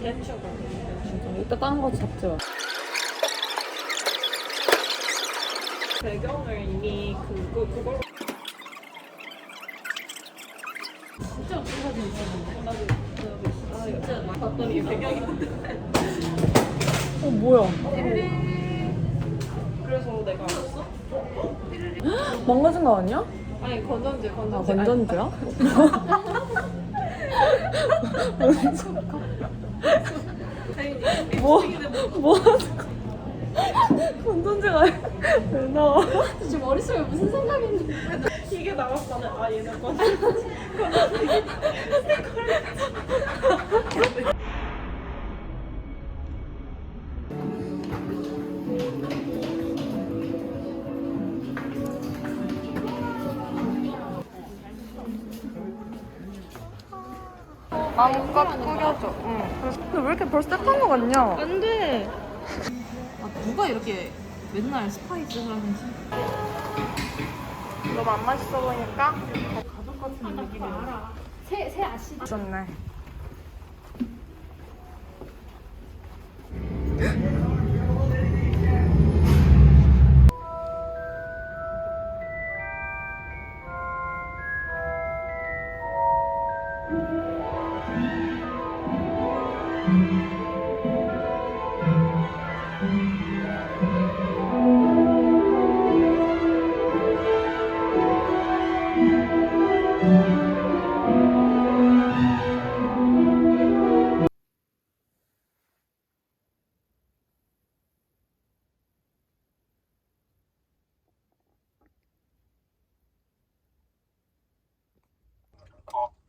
진짜 이따 다른 거 마. 배경을 이미 그거 그걸로 진짜 사진 있었는데 나도 나도 진짜 막 봤더니 배경인데 어 뭐야? 그래서 내가 알았어? 망가진 거 아니야? 아니 건전지 아 건전지 건전지야? 아니, 뭐? 뭐 하는 거? 건전지가 왜 나와? 지금 머릿속에 무슨 생각이 있는데 이게 나왔다는 아 얘는 건 마음껏 꾸겨줘. 응. 근데 왜 이렇게 벌써 딱거 같냐? 안 돼 아, 누가 이렇게 맨날 스파이스 하는지 너무 안 맛있어 보니까 가족 같은 느낌이 알아 새 새 아시 좋네. 수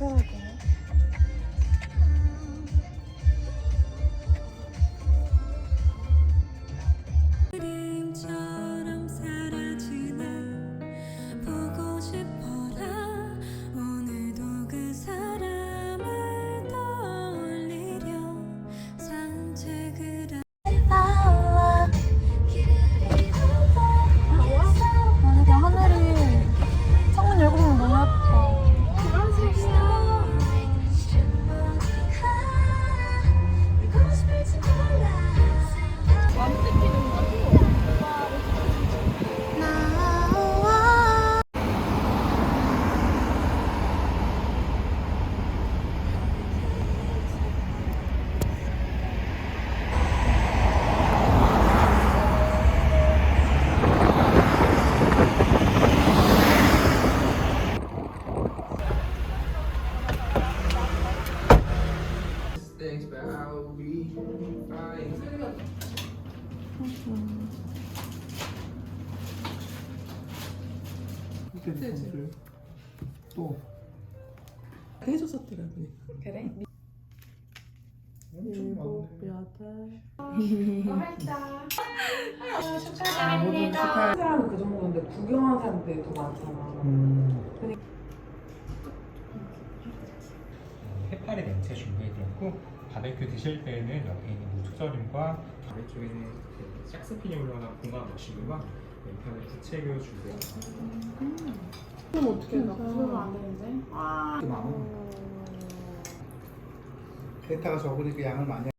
这 mistakes, but I will be fine. 또 해줬었더라 보니까 그래? 일곱 축하드립니다. 사람은 그 정도인데 구경하는 사람들이 더 많잖아. 해파리 냉채 준비해드렸고 바베큐 드실 때는 옆에 있는 무초절임과 아래쪽에는 그 샥스핀이 올라간 봉화 머시기와 왼편에 부채교 준비해드렸습니다. 어떻게 나 구분 안 되는데? 데이터가 적으니까 양을 많이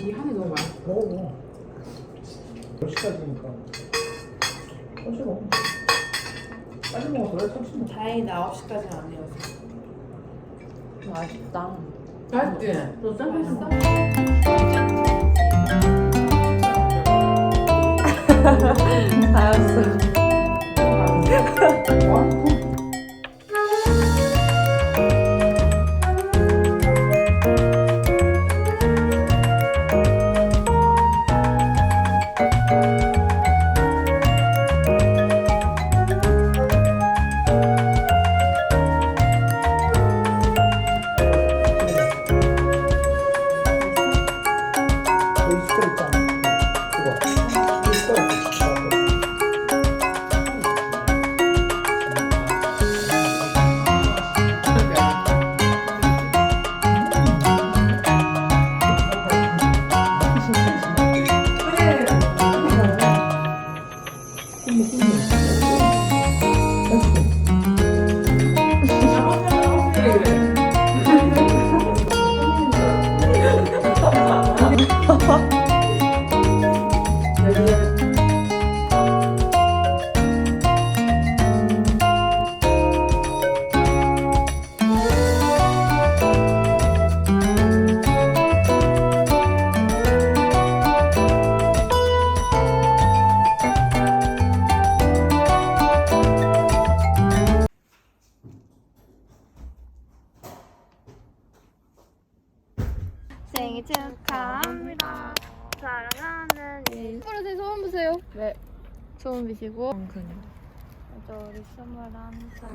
이 한이 너무 맛있어. 먹어 몇 시까지니까 천천히 먹어 빨리 먹어 그래 천천히 먹어 다행이다 9시까지는 안 해서. 맛있다. 맛있지? 너 짠? 다였어. 여 소원 비시고. 맞아, 우리 스물한 살.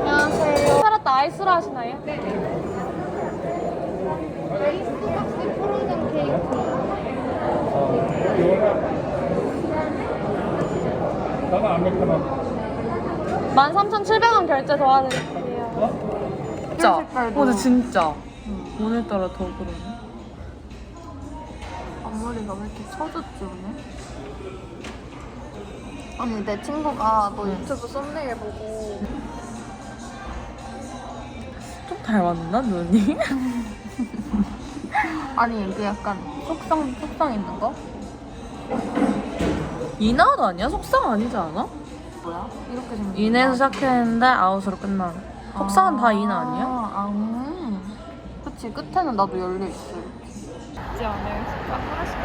안녕하세요. 살았다 아이스로 하시나요? 네. 아이스 박스 프로즌 케이크. 나가 아메리카노 13,700원 결제 도와드릴게요. 진짜. 어, 근데 진짜. 오늘따라 더 그러네. 앞머리가 왜 이렇게 처졌지 오늘? 아니 내 친구가 너 유튜브 썸네일 보고 좀 닮았나 눈이? 아니 이게 약간 속성 속성 있는 거? 이나도 아니야? 속상 아니지 않아? 뭐야? 이렇게 생긴 인에서 거. 시작했는데 아웃으로 끝나는. 속상은 다 이나 아니야? 아, 음. 그치 끝에는 나도 열려 있어. 있지 않아요? 진짜 하나씩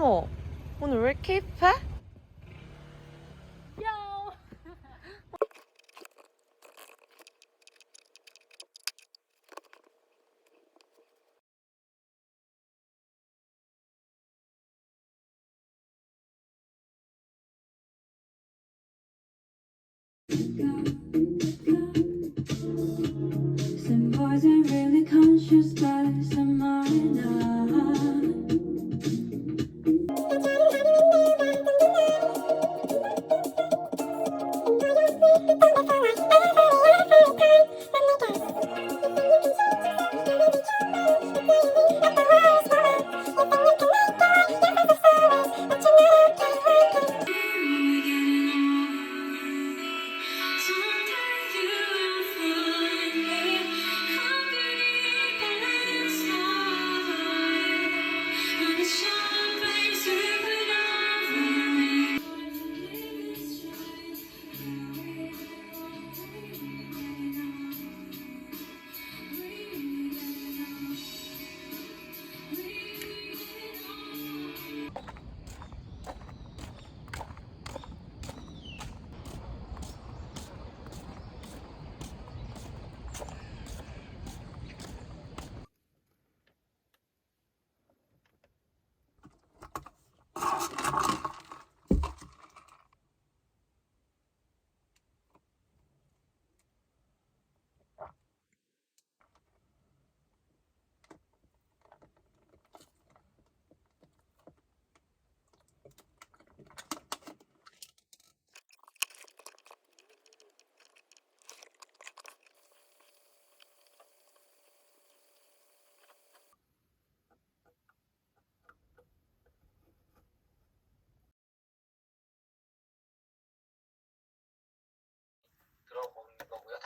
어머 오늘 왜 이렇게 힙해?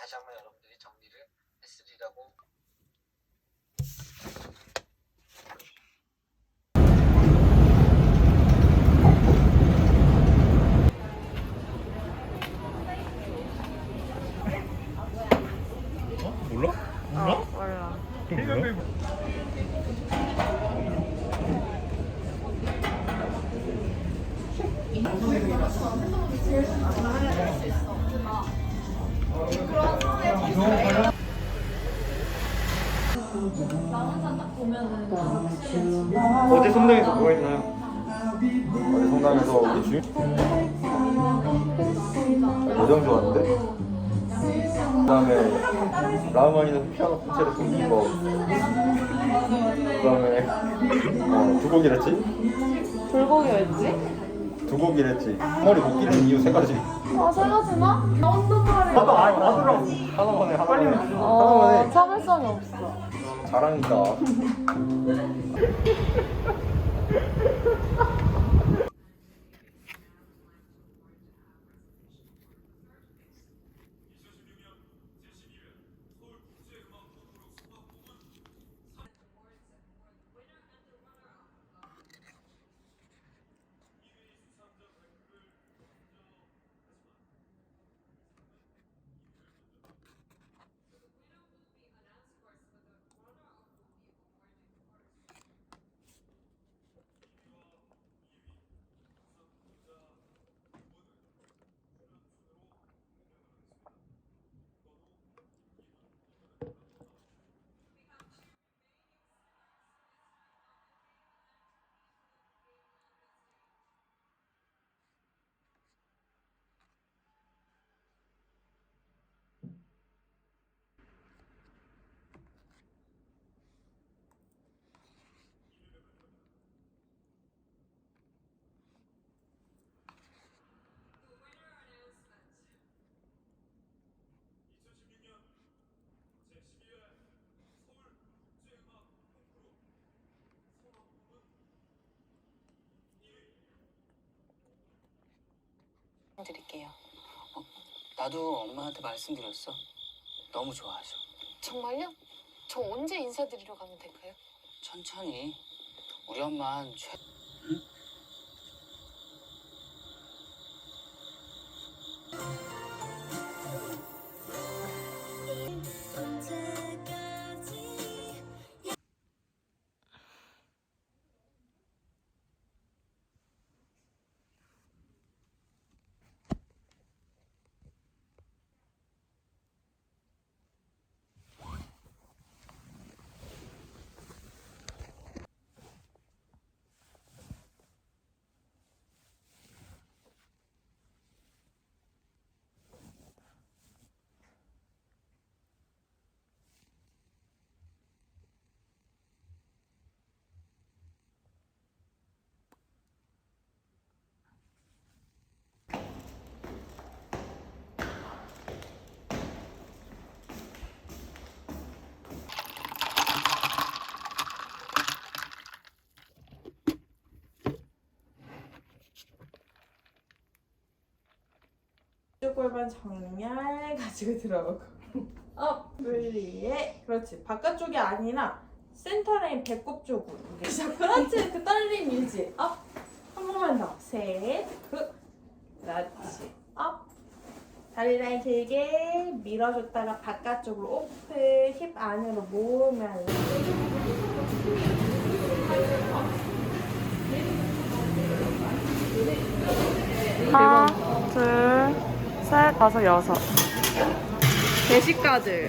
다시 한번 여러분들이 정리를 했으리라고 그다음에 라우마니는 피아노 콘체르토 2번 그다음에 어, 두 곡이랬지? 불고기였지? 두 곡이랬지 머리 못 기는 이유 세 가지 아, 세 가지나? 나온단 말이야. 하나 아니 하더라고 하나만 해 빨리 하나만 어, 해 참을성이 없어. 잘하니까 드릴게요. 어, 나도 엄마한테 말씀드렸어. 너무 좋아하셔. 정말요? 저 언제 인사드리러 가면 될까요? 천천히. 우리 엄마는 최... 골반 정렬 가지고 들어오고. 업 분리해. 그렇지. 바깥쪽이 아니라 센터 라인 배꼽 쪽으로. 그렇지 그렇지. 그 떨림 유지. 업한 번만 더셋그 그렇지. 업. 다리 라인 길게 밀어줬다가 바깥쪽으로 오픈 힙 안으로 모으면서. 하나, 둘, 셋, 다섯, 여섯. 대시까지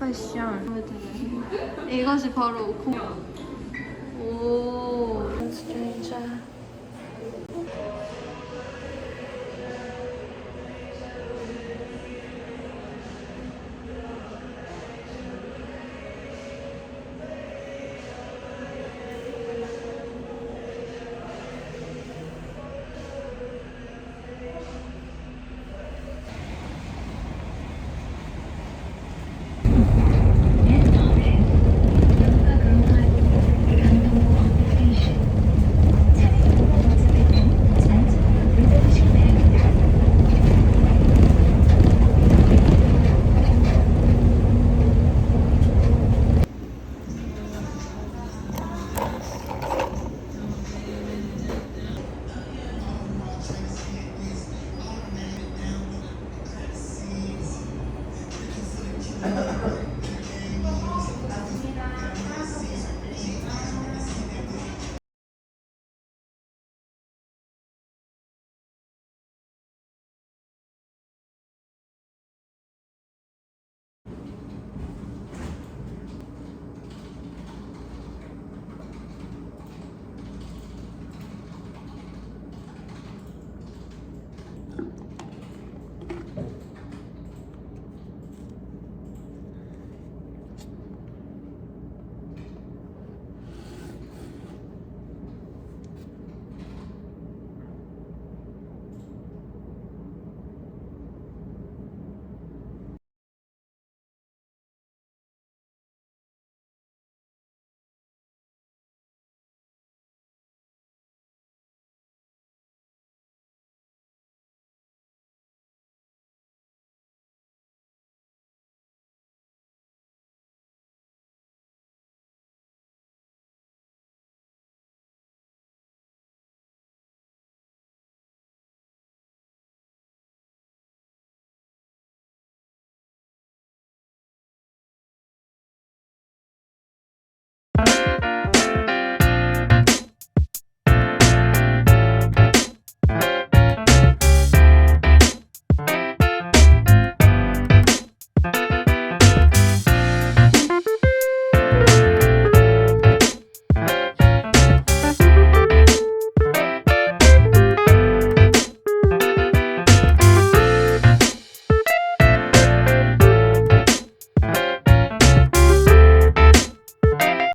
패션. 이것이 바로 오. 진짜